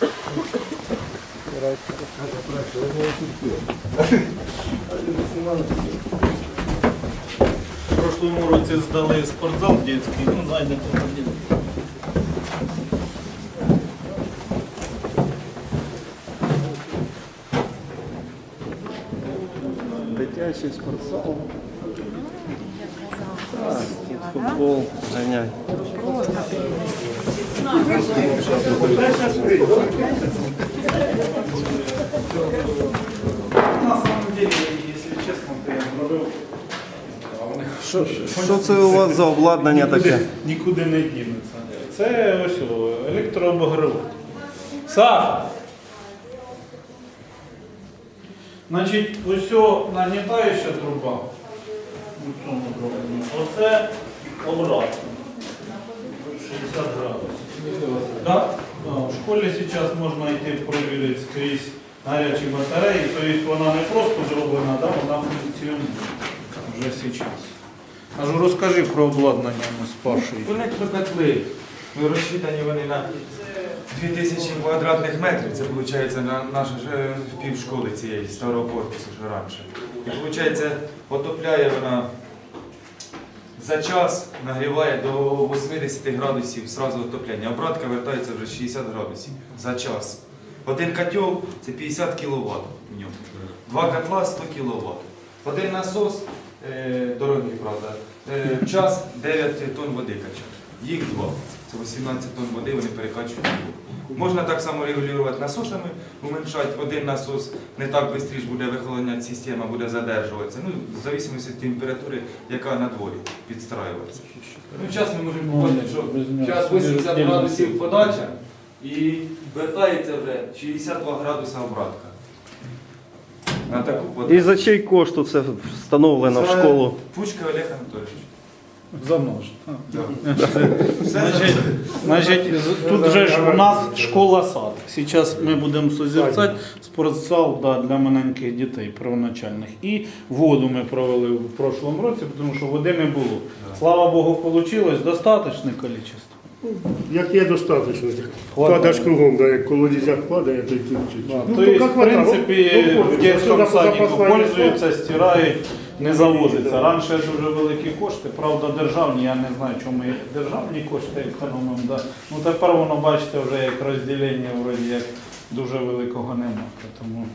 В прошлому році здали спортзал дитячий, ну зайдете тоді. Дитячий спортзал. Так, футбол ганяй. На самом деле, якщо чесно, то я зробив. Що, що це у вас за обладнання таке? Нікуди не дінеться. Це ось о, електрообогріватель. Саша! Значить, ось о нагнітаюча труба. У цьому зроблено. Оце обратно. 60. Да? В школі зараз можна йти провірити скрізь гарячі батареї, тобто вона не просто зроблена, да, вона функціонує вже зараз. Кажу, розкажи про обладнання ми з Пашою. Електрокотли. Ну, розчитані вони на 2000 квадратних метрів. Це виходить на наша е, півшколи цієї старого корпусу, що раніше. І виходить, отопляє вона за час, нагріває до 80 градусів зразу отоплення. Обратка вертається вже 60 градусів за час. Один котел це 50 кВт в ньому. Два котла 100 кВт. Один насос, е, дорогий, правда, е, в час 9 тонн води качає. Їх два. Це 18 тонн води вони перекачують. воду. Можна так само регулювати насосами, уменьшати. Один насос не так швидко буде вихолоняти система, буде задержуватися. Ну, в зависимості від температури, яка на дворі підстраюється. Ну, час ми можемо побачити, що зараз 80 градусів подача і вертається вже 62 градуса обратка. На таку подачу. І за чий кошт це встановлено в школу? Пучка Олег Анатолійович. За мною. Значить, значить, тут же ж у нас школа сад. Зараз ми будемо созерцати спортзал да, для маленьких дітей первоначальних. І воду ми провели в прошлому році, тому що води не було. Слава Богу, вийшло достаточне кількість. Як є достатньо. Хватає. Кладеш кругом, да, як колодязяк падає, то й тут чуть-чуть. Ну, то есть, как в принципі, в дитячому садіку пользуються, стирають, не завозиться. Раніше дуже великі кошти, правда, державні, я не знаю, чому державні кошти економимо. Да. Ну тепер воно, бачите, вже як розділення вроді як дуже великого немає. Тому...